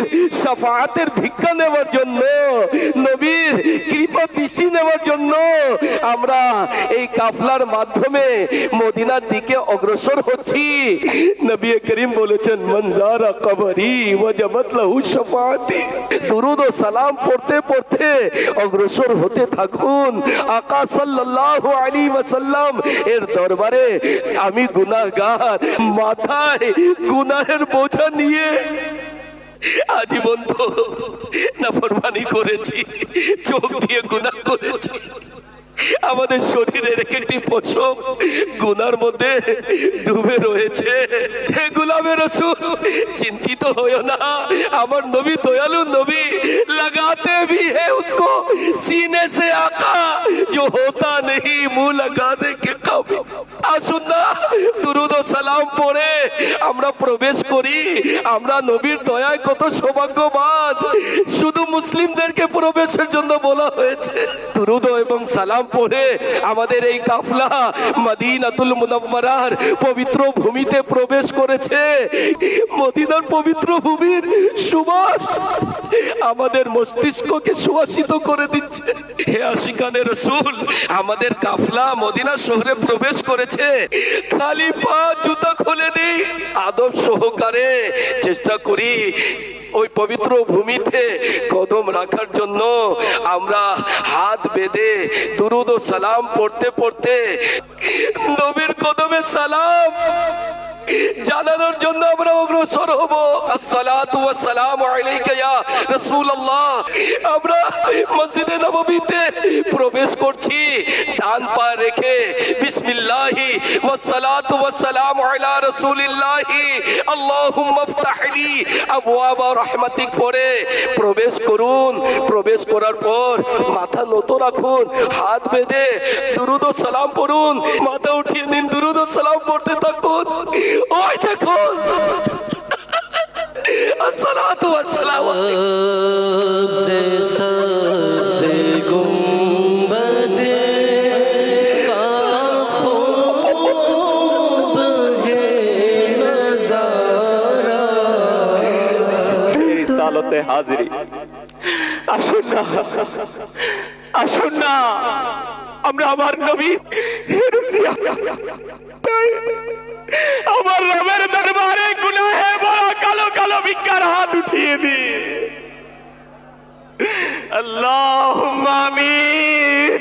নবীর সাফায়াতের ভিক্ষা নেওয়ার জন্য, নবীর কৃপা দৃষ্টি নেওয়ার জন্য আমরা এই কাফলার মাধ্যমে মদিনার দিকে অগ্রসর হচ্ছি। নবী করিম বলেছেন মনজারা কবরি লাহু শাফাআতি। দুরুদ ও সালাম পড়তে পড়তে অগ্রসর হতে থাকুন। আকা সাল্লাল্লাহু আলাইহি ওয়াসাল্লাম এর দরবারে আমি গুনাহগার, মাথায় গুনাহের বোঝা নিয়ে আজীবন তো নাফরমানি করেছি চোখ দিয়ে গুনাহ করেছি আমাদের শরীরের এক একটি পশম গুনার মধ্যে ডুবে রয়েছে হে গুলামের রসুল চিন্তিত হইও না আমার নবী দয়ালু নবী लगाते भी है उसको सीने से आका जो होता नहीं मुंह लगाने के काबिल আসুন না, দুরুদ সালাম আমরা প্রবেশ করি, আমরা নবীর দয়ায় কত সৌভাগ্যবান। শুধু মুসলিমদেরকে প্রবেশের জন্য বলা হয়েছে। দুরুদ এবং সালাম পড়ে আমাদের এই কাফলা মদিনাতুল মুনাওয়ারার পবিত্র ভূমিতে প্রবেশ করেছে। মদিনার পবিত্র ভূমির সুবাস আমাদের মস্তিষ্ককে সুবাসিত করে দিচ্ছে। হে আশিকানের রসুল, আমাদের কাফলা মদিনা শহরে প্রবেশ করেছে। খালি পা জুতা খুলে দিই। আদব সহকারে চেষ্টা করি ওই পবিত্র ভূমিতে কদম রাখার জন্য। আমরা হাত বেঁধে দুরুদ ও সালাম পড়তে পড়তে নবীর কদমে সালাম। জানানোর জন্য আমরা প্রবেশ করছি, ডান পা রেখে প্রবেশ করুন। প্রবেশ করার পর মাথা নত রাখুন, হাত বেঁধে দুরুদ সালাম পড়ুন, মাথা উঠিয়ে দিন, দুরুদ সালাম পড়তে থাকুন। ওই দেখুন না। না। আমরা আমার আমার রবের দরবার আল্লাহ আমিন।